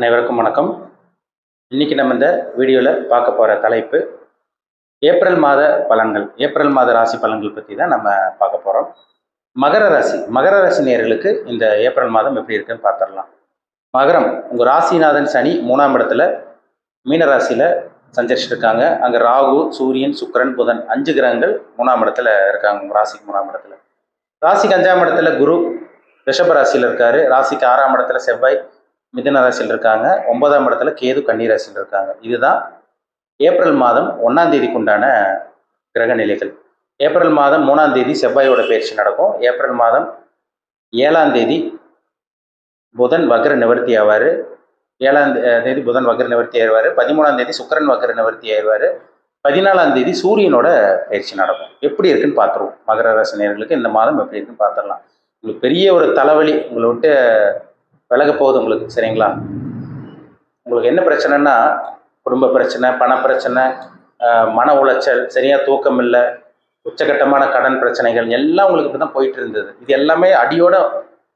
அனைவருக்கும் வணக்கம். இன்னைக்கு நம்ம இந்த வீடியோவில் பார்க்க போகிற தலைப்பு ஏப்ரல் மாத பலன்கள் ஏப்ரல் மாத ராசி பலன்கள் பற்றி தான் நம்ம பார்க்க போகிறோம் மகர ராசி மகர ராசி நேர்களுக்கு இந்த ஏப்ரல் மாதம் எப்படி இருக்குன்னு பார்த்துடலாம். மகரம் உங்கள் ராசிநாதன் சனி மூணாம் இடத்துல மீன ராசியில் சஞ்சரிச்சிருக்காங்க. அங்கே ராகு சூரியன் சுக்கரன் புதன் அஞ்சு கிரகங்கள் மூணாம் இடத்துல இருக்காங்க உங்கள் ராசிக்கு மூணாம் இடத்துல. ராசிக்கு அஞ்சாம் இடத்துல குரு ரிஷப ராசியில் இருக்காரு. ராசிக்கு ஆறாம் இடத்துல செவ்வாய் மிதன ராசியில் இருக்காங்க. ஒன்பதாம் இடத்துல கேது கன்னி ராசியில் இருக்காங்க. இதுதான் ஏப்ரல் மாதம் ஒன்றாம் தேதிக்கு உண்டான கிரக நிலைகள். ஏப்ரல் மாதம் மூணாம் தேதி செவ்வாயோட பயிற்சி நடக்கும். ஏப்ரல் மாதம் ஏழாம் தேதி புதன் வக்ர நிவர்த்தி ஆவார். ஏழாம் தேதி புதன் வக்ர நிவர்த்தி ஆயிடுவார். பதிமூணாம் தேதி சுக்கிரன் வக்ர நிவர்த்தி ஆயிடுவார். பதினாலாம் தேதி சூரியனோட பயிற்சி நடக்கும். எப்படி இருக்குன்னு பார்த்துருவோம். மகர ராசி நேர்களுக்கு இந்த மாதம் எப்படி இருக்குன்னு பார்த்துடலாம். உங்களுக்கு பெரிய ஒரு தலைவலி உங்களை விட்டு விலக போகுது உங்களுக்கு சரிங்களா? உங்களுக்கு என்ன பிரச்சனைன்னா குடும்ப பிரச்சனை பண பிரச்சனை மன உளைச்சல் சரியாக தூக்கம் இல்லை உச்சகட்டமான கடன் பிரச்சனைகள் எல்லாம் உங்களுக்கு இப்போ தான் போயிட்டு இருந்தது. இது எல்லாமே அடியோட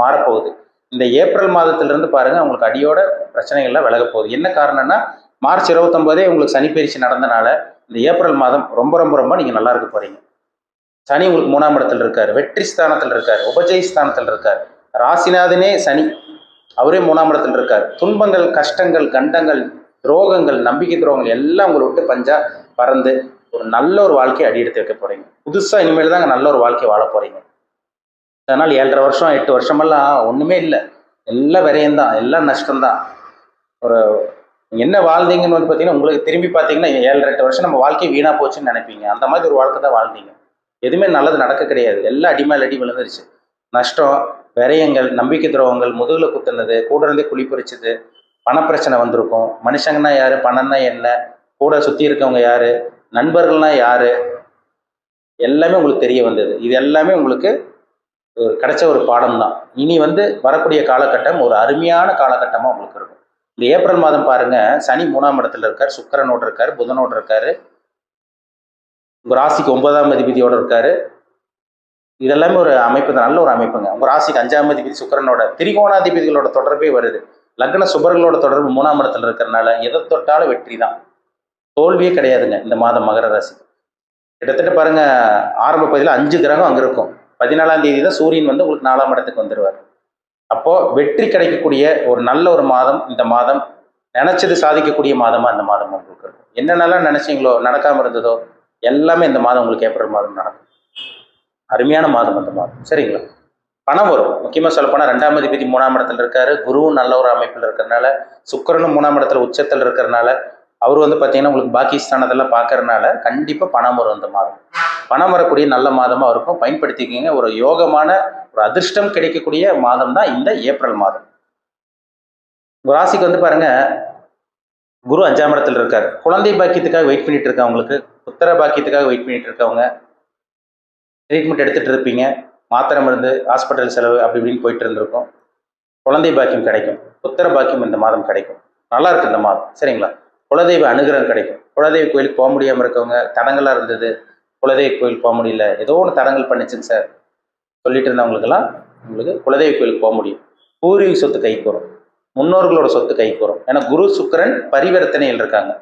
மாறப்போகுது. இந்த ஏப்ரல் மாதத்திலிருந்து பாருங்கள் உங்களுக்கு அடியோட பிரச்சனைகள்லாம் விலக போகுது. என்ன காரணம்னா மார்ச் இருபத்தொம்போதே உங்களுக்கு சனி பயிற்சி நடந்தனால இந்த ஏப்ரல் மாதம் ரொம்ப ரொம்ப ரொம்ப நீங்கள் நல்லா இருக்க போகிறீங்க சனி உங்களுக்கு மூணாம் இடத்துல இருக்கார் வெற்றி ஸ்தானத்தில் இருக்கார் உபஜய ஸ்தானத்தில் இருக்கார். ராசிநாதனே சனி. அவரே மூணாம் இடத்துல இருக்கார். துன்பங்கள் கஷ்டங்கள் கண்டங்கள் துரோகங்கள் நம்பிக்கை துரோகங்கள் எல்லாம் உங்களை விட்டு பஞ்சா பறந்து ஒரு நல்ல ஒரு வாழ்க்கையை அடி எடுத்து வைக்க போறீங்க. புதுசாக இனிமேல் தாங்க நல்ல ஒரு வாழ்க்கை வாழ போறீங்க. அதனால் ஏழரை வருஷம் எட்டு வருஷமெல்லாம் ஒன்றுமே இல்லை. எல்லாம் விரயம்தான் எல்லாம் நஷ்டம்தான். ஒரு என்ன வாழ்ந்தீங்கன்னு வந்து பார்த்தீங்கன்னா உங்களுக்கு திரும்பி பார்த்தீங்கன்னா ஏழரை எட்டு வருஷம் நம்ம வாழ்க்கை வீணாக போச்சுன்னு நினைப்பீங்க. அந்த மாதிரி ஒரு வாழ்க்கை தான் வாழ்ந்தீங்க. எதுவுமே நல்லது நடக்க கிடையாது. எல்லாம் அடிமேல் அடி விழுந்துருச்சு. நஷ்டம் விரயங்கள் நம்பிக்கை துரோகங்கள் முதுகில் குத்துனது கூட இருந்தே குழி பறிச்சது பணப்பிரச்சனை வந்திருக்கும். மனுஷங்கன்னா யாரு? பணம்னா என்ன? கூட சுற்றி இருக்கவங்க யாரு? நண்பர்கள்னா யாரு? எல்லாமே உங்களுக்கு தெரிய வந்தது. இது எல்லாமே உங்களுக்கு ஒரு கிடைச்ச ஒரு பாடம் தான் இனி வந்து வரக்கூடிய காலகட்டம் ஒரு அருமையான காலகட்டமாக உங்களுக்கு இருக்கும். இந்த ஏப்ரல் மாதம் பாருங்க சனி மூணாம் இடத்துல இருக்கார் சுக்கரனோடு இருக்காரு புதனோடு இருக்காரு. உங்கள் ராசிக்கு ஒன்பதாம் அதிபதியோடு இருக்காரு. இதெல்லாமே ஒரு அமைப்பு தான் நல்ல ஒரு அமைப்புங்க. உங்க ராசிக்கு அஞ்சாம் அதிபதி திரிகோணாதிபதிகளோட தொடர்பே வருது. லக்ன சுபர்களோட தொடர்பு மூணாம் இடத்துல இருக்கிறனால எதை தொட்டாலும் வெற்றி தான். தோல்வியே கிடையாதுங்க இந்த மாதம் மகர ராசி கிட்டத்தட்ட பாருங்க ஆரம்ப பகுதியில் அஞ்சு கிரகம் அங்க இருக்கும். பதினாலாம் தேதி தான் சூரியன் வந்து உங்களுக்கு நாலாம் இடத்துக்கு வந்துருவார். அப்போ வெற்றி கிடைக்கக்கூடிய ஒரு நல்ல ஒரு மாதம் இந்த மாதம் நினைச்சது சாதிக்கக்கூடிய மாதமா இந்த மாதம் உங்களுக்கு இருக்கும். என்னென்னலாம் நினைச்சீங்களோ நடக்காம இருந்ததோ எல்லாமே இந்த மாதம் உங்களுக்கு ஏப்ரல் மாதம் நடக்கும். அருமையான மாதம் அந்த மாதம். சரிங்களா? பணம் வரும். முக்கியமாக சொல்லப்போனால் ரெண்டாம் அதிபதி மூணாம் இடத்துல இருக்காரு. குருவும் நல்ல ஒரு அமைப்பில் இருக்கிறனால சுக்கிரனும் மூணாம் இடத்துல உச்சத்தில் இருக்கிறனால அவர் வந்து பார்த்தீங்கன்னா உங்களுக்கு பாகிஸ்தானதெல்லாம் பார்க்கறனால கண்டிப்பாக பணம் வரும் அந்த மாதம். பணம் வரக்கூடிய நல்ல மாதமாக இருக்கும் பயன்படுத்திக்கிங்க. ஒரு யோகமான ஒரு அதிர்ஷ்டம் கிடைக்கக்கூடிய மாதம் தான் இந்த ஏப்ரல் மாதம். உங்க ராசிக்கு வந்து பாருங்க குரு அஞ்சாம் இடத்துல இருக்கார். குழந்தை பாக்கியத்துக்காக வெயிட் பண்ணிட்டு இருக்கவங்களுக்கு புத்திர பாக்கியத்துக்காக வெயிட் பண்ணிட்டு இருக்கவங்க. ட்ரீட்மெண்ட் எடுத்துகிட்டு இருப்பீங்க. மாத்திரை மருந்து ஹாஸ்பிட்டல் செலவு அப்படி இப்படின்னு போயிட்டு இருந்திருக்கும். குழந்தை பாக்கியம் கிடைக்கும். புத்திர பாக்கியம் இந்த மாதம் கிடைக்கும். நல்லா இருக்கு இந்த மாதம். சரிங்களா? குலதெய்வ அனுகிரகம் கிடைக்கும். குலதெய்வ கோயிலுக்கு போக முடியாமல் இருக்கவங்க தடங்களாக இருந்தது. குலதெய்வ கோயில் போக முடியல. ஏதோ ஒன்று தடங்கள் பண்ணிச்சுங்க சார். சொல்லிட்டு இருந்தவங்களுக்கெல்லாம் உங்களுக்கு குலதெய்வ கோயிலுக்கு போக முடியும். பூர்வீக சொத்து கைக்கு வரும் முன்னோர்களோட சொத்து கைக்கு வரும் ஏன்னா குரு சுக்கரன் பரிவர்த்தனையில் இருக்காங்க.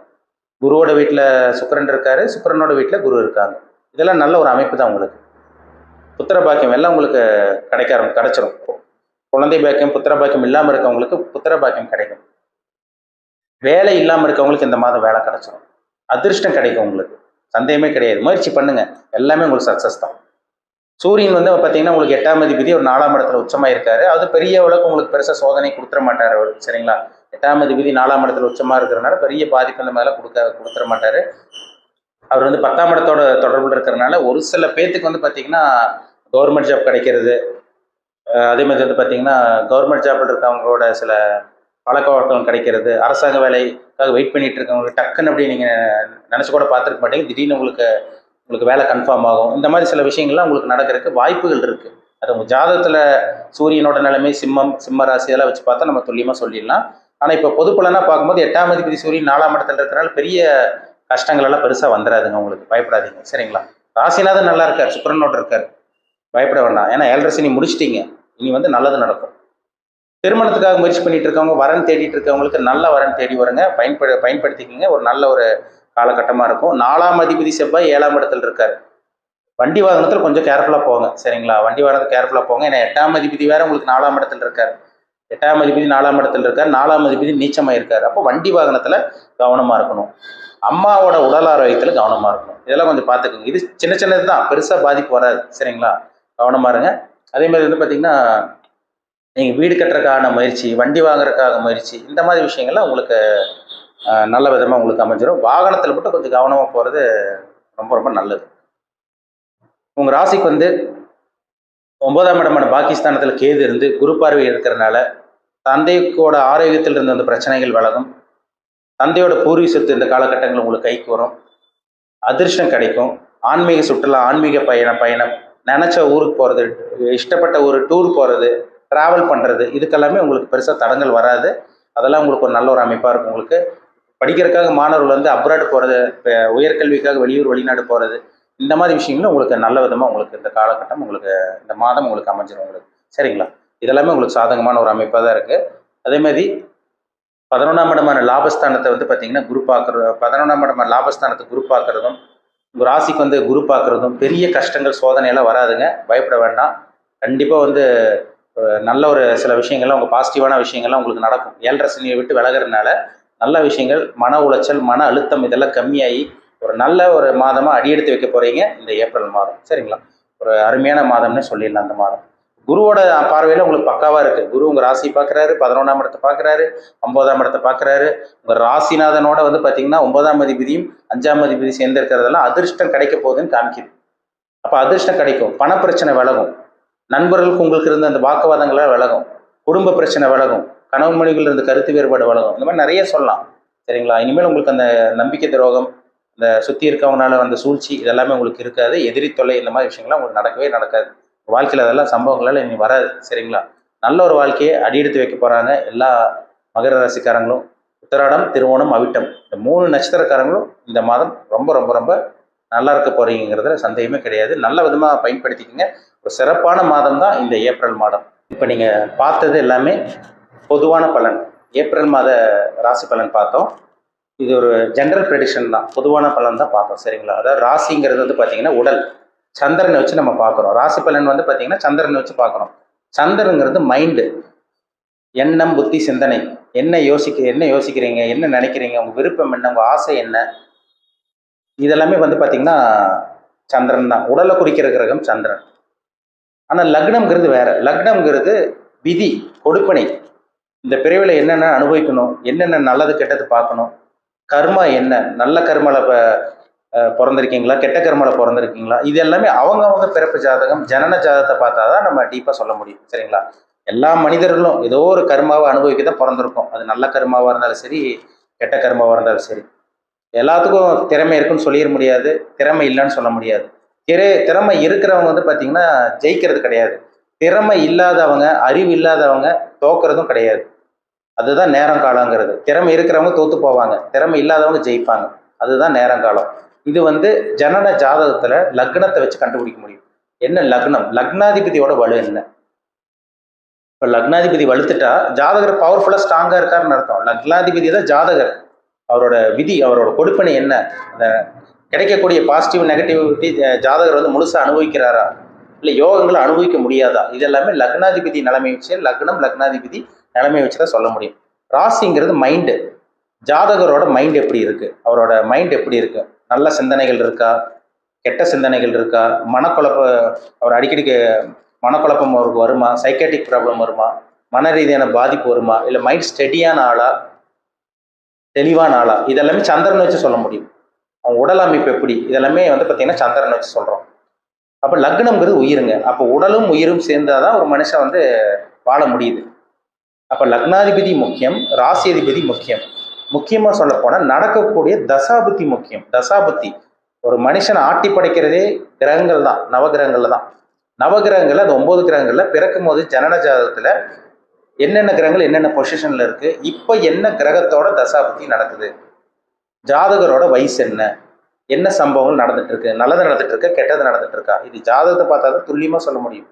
குருவோட வீட்டில் சுக்கரன் இருக்காரு. சுக்கரனோட வீட்டில் குரு இருக்காங்க. இதெல்லாம் நல்ல ஒரு அமைப்பு தான் உங்களுக்கு. புத்திர பாக்கியம் எல்லாம் உங்களுக்கு கிடைக்க ஆரம்பி கிடைச்சிரும். குழந்தை பாக்கியம் புத்திர பாக்கியம் இல்லாமல் இருக்கவங்களுக்கு புத்திர பாக்கியம் கிடைக்கும். வேலை இல்லாமல் இருக்கவங்களுக்கு இந்த மாதம் வேலை கிடைச்சிரும். அதிர்ஷ்டம் கிடைக்கும் உங்களுக்கு. சந்தேகமே கிடையாது. முயற்சி பண்ணுங்க. எல்லாமே உங்களுக்கு சக்ஸஸ் தான். சூரியன் வந்து பார்த்தீங்கன்னா உங்களுக்கு எட்டாம் அதிபதி ஒரு நாலாம் இடத்துல உச்சமாக இருக்காரு அது பெரிய அளவுக்கு உங்களுக்கு பெருசாக சோதனை கொடுத்துட மாட்டார் அவர். சரிங்களா? எட்டாம் அதிபதி நாலாம் இடத்துல உச்சமாக இருக்கிறனால பெரிய பாதிப்பு அந்த மேலே கொடுக்க கொடுத்துட மாட்டார். அவர் வந்து பத்தாம் இடத்தோட தொடர்பில் இருக்கிறனால ஒரு சில பேத்துக்கு வந்து பார்த்தீங்கன்னா கவர்மெண்ட் ஜாப் கிடைக்கிறது. அதே மாதிரி வந்து பார்த்தீங்கன்னா கவர்மெண்ட் ஜாப்பில் இருக்கவங்களோட சில பழக்க வழக்கம் கிடைக்கிறது. அரசாங்க வேலைக்காக வெயிட் பண்ணிட்டு இருக்கவங்களுக்கு டக்குன்னு அப்படி நீங்கள் நினச்சி கூட பார்த்துருக்க மாட்டீங்க. திடீர்னு உங்களுக்கு உங்களுக்கு வேலை கன்ஃபார்ம் ஆகும். இந்த மாதிரி சில விஷயங்கள்லாம் உங்களுக்கு நடக்கிறதுக்கு வாய்ப்புகள் இருக்குது அது உங்கள் ஜாதகத்தில் சூரியனோட நிலைமை சிம்மம் சிம்ம ராசி இதெல்லாம் வச்சு பார்த்தா நம்ம துல்லியமாக சொல்லிடலாம். ஆனால் இப்போ பொது பார்க்கும்போது எட்டாம் அதிபதி சூரியன் நாலாம் இடத்துல இருக்கிறனால பெரிய கஷ்டங்கள் எல்லாம் பெருசாக வந்துடாதுங்க உங்களுக்கு. பயப்படாதீங்க. சரிங்களா? ராசிநாதன் நல்லா இருக்கார். சுக்கரனோட இருக்கார். பயப்பட வேண்டாம். ஏன்னா ஏழரை சனி முடிச்சிட்டீங்க. இனி வந்து நல்லது நடக்கும். திருமணத்துக்காக முயற்சி பண்ணிட்டு இருக்கவங்க வரன் தேடிட்டு இருக்கவங்களுக்கு நல்ல வரன் தேடி வருங்க. பயன்படு பயன்படுத்திக்கிங்க. ஒரு நல்ல ஒரு காலகட்டமாக இருக்கும். நாலாம் அதிபதி செவ்வாய் ஏழாம் இடத்துல இருக்கார். வண்டி வாகனத்தில் கொஞ்சம் கேர்ஃபுல்லாக போங்க. சரிங்களா? வண்டி வாகனத்தில் கேர்ஃபுல்லாக போங்க. ஏன்னா எட்டாம் அதிபதி வேற உங்களுக்கு நாலாம் இடத்துல இருக்கார். எட்டாம் அதிபதி நாலாம் இடத்துல இருக்கார். நாலாம் அதிபதி நீச்சமாக இருக்கார் அப்போ வண்டி வாகனத்தில் கவனமாக இருக்கணும். அம்மாவோட உடல் ஆரோக்கியத்தில் கவனமாக இருக்கணும். இதெல்லாம் கொஞ்சம் பார்த்துக்குங்க இது சின்ன சின்னது தான் பெருசாக பாதிப்பு வராது. சரிங்களா? கவனமாக இருங்க அதே மாதிரி வந்து பார்த்திங்கன்னா நீங்கள் வீடு கட்டுறதுக்கான முயற்சி வண்டி வாங்குறதுக்காக முயற்சி இந்த மாதிரி விஷயங்கள்லாம் உங்களுக்கு நல்ல விதமாக உங்களுக்கு அமைஞ்சிடும் வாகனத்தில் மட்டும் கொஞ்சம் கவனமாக போகிறது ரொம்ப ரொம்ப நல்லது. உங்கள் ராசிக்கு வந்து ஒன்பதாம் இடமான பாகிஸ்தானத்தில் கேது இருந்து குரு பார்வை இருக்கிறனால தந்தைக்கோட ஆரோக்கியத்தில் இருந்த அந்த பிரச்சனைகள் வழங்கும் தந்தையோட பூர்வீக சொத்து இந்த காலகட்டங்கள் உங்களுக்கு கைக்கு வரும். அதிர்ஷ்டம் கிடைக்கும். ஆன்மீக சுற்றுலா ஆன்மீக பயணம் பயணம் நினச்ச ஊருக்கு போகிறது இஷ்டப்பட்ட ஒரு டூர் போகிறது ட்ராவல் பண்ணுறது இதுக்கெல்லாமே உங்களுக்கு பெருசாக தடங்கள் வராது. அதெல்லாம் உங்களுக்கு ஒரு நல்ல ஒரு அமைப்பாக இருக்கும் உங்களுக்கு. படிக்கிறதுக்காக மாணவர்கள் வந்து அப்ராட் போகிறது இப்போ உயர்கல்விக்காக வெளியூர் வெளிநாடு போகிறது இந்த மாதிரி விஷயங்களும் உங்களுக்கு நல்ல விதமாக உங்களுக்கு இந்த காலகட்டம் உங்களுக்கு இந்த மாதம் உங்களுக்கு அமைஞ்சிடும் உங்களுக்கு. சரிங்களா? இதெல்லாமே உங்களுக்கு சாதகமான ஒரு அமைப்பாக தான் இருக்குது அதே மாதிரி பதினொன்றாம் இடமான லாபஸ்தானத்தை வந்து பார்த்தீங்கன்னா குரு பார்க்குறது பதினொன்றாம் இடமான லாபஸ்தானத்தை குரு பார்க்குறதும் ராசிக்கு வந்து குரு பார்க்குறதும் பெரிய கஷ்டங்கள் சோதனையெல்லாம் வராதுங்க. பயப்பட வேண்டாம். கண்டிப்பாக வந்து நல்ல ஒரு சில விஷயங்கள்லாம் உங்கள் பாசிட்டிவான விஷயங்கள்லாம் உங்களுக்கு நடக்கும். ஏழரை சனியை விட்டு விலகிறதுனால நல்ல விஷயங்கள் மன உளைச்சல் மன அழுத்தம் இதெல்லாம் கம்மியாகி ஒரு நல்ல ஒரு மாதமாக அடியெடுத்து வைக்க போகிறீங்க இந்த ஏப்ரல் மாதம். சரிங்களா? ஒரு அருமையான மாதம்னு சொல்லிடலாம் அந்த மாதம். குருவோட பார்வையில் உங்களுக்கு பக்காவாக இருக்குது குரு உங்கள் ராசி பார்க்குறாரு பதினொன்றாம் இடத்தை பார்க்குறாரு ஒன்பதாம் இடத்தை பார்க்குறாரு. உங்கள் ராசிநாதனோட வந்து பார்த்தீங்கன்னா ஒன்பதாம் அதிபதியும் அஞ்சாம் அதிபதி சேர்ந்திருக்கிறதெல்லாம் அதிர்ஷ்டம் கிடைக்க போகுதுன்னு காமிக்குது. அப்போ அதிர்ஷ்டம் கிடைக்கும். பணப்பிரச்சனை விலகும். நண்பர்களுக்கு உங்களுக்கு இருந்த அந்த வாக்குவாதங்களாக விலகும். குடும்ப பிரச்சனை விலகும். கணவன் மனைவிகள் இருந்த கருத்து வேறுபாடு விலகும். இந்த மாதிரி நிறைய சொல்லலாம். சரிங்களா? இனிமேல் உங்களுக்கு அந்த நம்பிக்கை துரோகம் இந்த சுற்றி இருக்கவங்களால வந்த சூழ்ச்சி இதெல்லாமே உங்களுக்கு இருக்காது. எதிரி தொல்லை இந்த மாதிரி விஷயங்கள்லாம் உங்களுக்கு நடக்கவே நடக்காது. வாழ்க்கையில் அதெல்லாம் சம்பவங்களால் இனி வராது சரிங்களா? நல்ல ஒரு வாழ்க்கையை அடியெடுத்து வைக்க போகிறாங்க எல்லா மகர ராசிக்காரங்களும். உத்தராடம் திருவோணம் அவிட்டம். இந்த மூணு நட்சத்திரக்காரங்களும் இந்த மாதம் ரொம்ப ரொம்ப ரொம்ப நல்லா இருக்க போறீங்கிறதுல சந்தேகமே கிடையாது. நல்ல விதமாக பயன்படுத்திக்கங்க. ஒரு சிறப்பான மாதம் தான் இந்த ஏப்ரல் மாதம். இப்போ நீங்கள் பார்த்தது எல்லாமே பொதுவான பலன். ஏப்ரல் மாத ராசி பலன் பார்த்தோம். இது ஒரு ஜென்ரல் ப்ரெடிஷன் தான். பொதுவான பலன் தான் பார்த்தோம் சரிங்களா? அதாவது ராசிங்கிறது வந்து பார்த்தீங்கன்னா உடல். சந்திரனை வச்சு நம்ம பார்க்குறோம். ராசி பலன் வந்து பார்த்தீங்கன்னா சந்திரனை வச்சு பார்க்குறோம். சந்திரங்கிறது மைண்டு எண்ணம் புத்தி சிந்தனை. என்ன யோசிக்க என்ன யோசிக்கிறீங்க என்ன நினைக்கிறீங்க உங்கள் விருப்பம் என்ன உங்கள் ஆசை என்ன? இதெல்லாமே வந்து பார்த்தீங்கன்னா சந்திரன் தான். உடலை குறிக்கிற கிரகம் சந்திரன். ஆனால் லக்னம்ங்கிறது வேற. லக்னம்ங்கிறது விதி கொடுப்பனை. இந்த பிரிவில் என்னென்ன அனுபவிக்கணும் என்னென்ன நல்லது கெட்டது பார்க்கணும் கர்மா என்ன? நல்ல கர்மாவில் இப்போ பிறந்திருக்கீங்களா? கெட்ட கர்மால பிறந்திருக்கீங்களா? இது எல்லாமே அவங்கவங்க பிறப்பு ஜாதகம் ஜனன ஜாதகத்தை பார்த்தா தான் நம்ம டீப்பாக சொல்ல முடியும். சரிங்களா? எல்லா மனிதர்களும் ஏதோ ஒரு கர்மாவை அனுபவிக்க தான் பிறந்திருக்கோம். அது நல்ல கர்மாவாக இருந்தாலும் சரி கெட்ட கர்மாவாக இருந்தாலும் சரி. எல்லாத்துக்கும் திறமை இருக்குன்னு சொல்லிட முடியாது. திறமை இல்லைன்னு சொல்ல முடியாது. திரை திறமை இருக்கிறவங்க வந்து பார்த்தீங்கன்னா ஜெயிக்கிறது கிடையாது. திறமை இல்லாதவங்க அறிவு இல்லாதவங்க தோக்கிறதும் கிடையாது. அதுதான் நேரம் காலங்கிறது. திறமை இருக்கிறவங்க தோத்து போவாங்க. திறமை இல்லாதவங்க ஜெயிப்பாங்க. அதுதான் நேரம் காலம். இது வந்து ஜனன ஜாதகத்துல லக்னத்தை வச்சு கண்டுபிடிக்க முடியும். என்ன லக்னம்? லக்னாதிபதியோட வலு என்ன? இப்போ லக்னாதிபதி வலுத்துட்டா ஜாதகர் பவர்ஃபுல்லாக ஸ்ட்ராங்காக இருக்காருன்னு அர்த்தம். லக்னாதிபதி தான் ஜாதகர். அவரோட விதி அவரோட கொடுப்பனை என்ன? அந்த கிடைக்கக்கூடிய பாசிட்டிவ் நெகட்டிவிட்டி ஜாதகர் வந்து முழுசாக அனுபவிக்கிறாரா? இல்லை யோகங்களை அனுபவிக்க முடியாதா? இது எல்லாமே லக்னாதிபதி நிலைமை வச்சு லக்னம் லக்னாதிபதி நிலைமை வச்சு தான் சொல்ல முடியும். ராசிங்கிறது மைண்டு ஜாதகரோட மைண்ட் எப்படி இருக்கு? அவரோட மைண்ட் எப்படி இருக்கு? நல்ல சிந்தனைகள் இருக்கா? கெட்ட சிந்தனைகள் இருக்கா? மனக்குழப்ப அவர் அடிக்கடிக்கு மனக்குழப்பம் அவருக்கு வருமா? சைக்கேட்டிக் ப்ராப்ளம் வருமா? மன ரீதியான பாதிப்பு வருமா? இல்லை மைண்ட் ஸ்டெடியான ஆளா? தெளிவான ஆளா? இதெல்லாமே சந்திரன் வச்சு சொல்ல முடியும். அவன் உடல் அமைப்பு எப்படி? இதெல்லாமே வந்து பார்த்தீங்கன்னா சந்திரன் வச்சு சொல்கிறோம் அப்போ லக்னம்ங்கிறது உயிருங்க. அப்போ உடலும் உயிரும் சேர்ந்தாதான் ஒரு மனுஷன் வந்து வாழ முடியுது. அப்போ லக்னாதிபதி முக்கியம் ராசியதிபதி முக்கியம். முக்கியமாக சொல்லப்போனால் நடக்கக்கூடிய தசாபுத்தி முக்கியம். தசாபுத்தி ஒரு மனுஷனை ஆட்டி படைக்கிறதே கிரகங்கள் தான் நவகிரகங்கள்ல தான். நவகிரகங்கள்ல அந்த ஒன்பது கிரகங்கள்ல பிறக்கும் போது ஜனன ஜாதகத்துல என்னென்ன கிரகங்கள் என்னென்ன பொசிஷன்ல இருக்கு இப்போ என்ன கிரகத்தோட தசாபுத்தி நடக்குது ஜாதகரோட வயசு என்ன என்ன சம்பவங்கள் நடந்துட்டு இருக்கு நல்லது நடந்துட்டு இருக்கா கெட்டது நடந்துட்டு இருக்கா இது ஜாதகத்தை பார்த்தா தான் துல்லியமா சொல்ல முடியும்.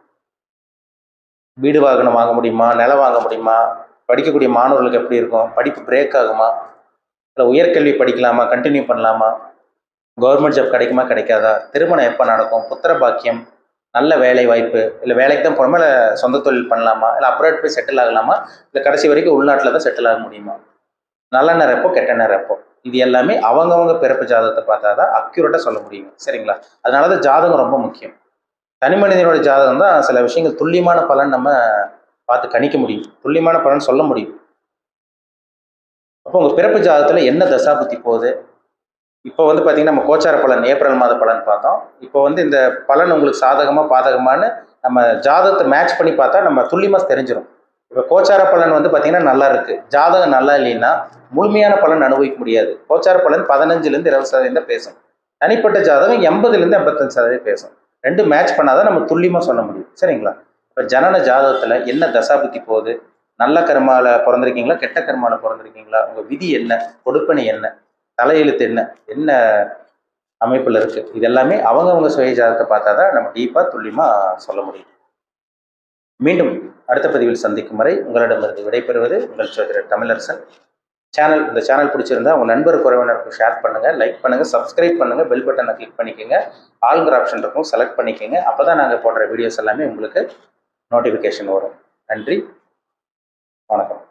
வீடு வாகனம் வாங்க முடியுமா நிலம் வாங்க முடியுமா படிக்கக்கூடிய மாணவர்களுக்கு எப்படி இருக்கும்? படிப்பு பிரேக் ஆகுமா? இல்லை உயர்கல்வி படிக்கலாமா? கண்டினியூ பண்ணலாமா? கவர்மெண்ட் ஜாப் கிடைக்குமா? கிடைக்காதா? திருமணம் எப்போ நடக்கும்? புத்திர பாக்கியம் நல்ல வேலை வாய்ப்பு இல்லை வேலைக்கு தான் போகணுமா? இல்லை சொந்த தொழில் பண்ணலாமா? இல்லை அப்ராட் போய் செட்டில் ஆகலாமா? இல்லை கடைசி வரைக்கும் உள்நாட்டில் தான் செட்டில் ஆக முடியுமா? நல்ல நேரம் எப்போ கெட்ட நேரம் எப்போ இது எல்லாமே அவங்கவங்க பிறப்பு ஜாதகத்தை பார்த்தா தான் அக்யூரேட்டாக சொல்ல முடியும். சரிங்களா? அதனால தான் ஜாதகம் ரொம்ப முக்கியம். தனி மனிதனோட ஜாதகம் தான் சில விஷயங்கள் துல்லியமான பலன் நம்ம பார்த்து கணிக்க முடியும். துல்லியமான பலன் சொல்ல முடியும். அப்போ உங்கள் பிறப்பு ஜாதகத்தில் என்ன தசாபுத்தி போகுது? இப்போ வந்து பார்த்தீங்கன்னா நம்ம கோச்சார பலன் ஏப்ரல் மாத பலன் பார்த்தோம். இப்போ வந்து இந்த பலன் உங்களுக்கு சாதகமாக பாதகமானு நம்ம ஜாதகத்தை மேட்ச் பண்ணி பார்த்தா நம்ம துல்லியமாக தெரிஞ்சிடும் இப்போ கோச்சார பலன் வந்து பார்த்தீங்கன்னா நல்லா இருக்கு. ஜாதகம் நல்லா இல்லைன்னா முழுமையான பலன் அனுபவிக்க முடியாது. கோச்சார பலன் பதினஞ்சுலேருந்து இருபது சதவீதம் தான் பேசும். தனிப்பட்ட ஜாதகம் எண்பதுலேருந்து எண்பத்தஞ்சு சதவீதம் பேசும். ரெண்டு மேட்ச் பண்ணாதான் நம்ம துல்லியமாக சொல்ல முடியும். சரிங்களா? இப்போ ஜனன ஜாதகத்தில் என்ன தசாபுத்தி போகுது? நல்ல கர்மாவில் பிறந்திருக்கீங்களா? கெட்ட கர்மாவில் பிறந்திருக்கீங்களா? உங்கள் விதி என்ன? கொடுப்பனை என்ன? தலையெழுத்து என்ன? என்ன அமைப்பில் இருக்குது இது எல்லாமே அவங்கவங்க சுய ஜாதகத்தை பார்த்தா தான் நம்ம டீப்பாக துல்லியமாக சொல்ல முடியும். மீண்டும் அடுத்த பதிவில் சந்திக்கும் வரை உங்களிடமிருந்து விடைபெறுவது உங்கள் சோதரர் தமிழரசன். சேனல் இந்த சேனல் பிடிச்சிருந்தா உங்கள் நண்பர் குறைவினருக்கு ஷேர் பண்ணுங்கள் லைக் பண்ணுங்கள் சப்ஸ்கிரைப் பண்ணுங்கள் பெல் பட்டனை கிளிக் பண்ணிக்கோங்க. ஆளுங்கிற ஆப்ஷன் இருக்கும் செலக்ட் பண்ணிக்கோங்க. அப்போ தான் நாங்கள் போடுற வீடியோஸ் எல்லாமே உங்களுக்கு நோட்டிஃபிகேஷன் வரும். நன்றி. வணக்கம்.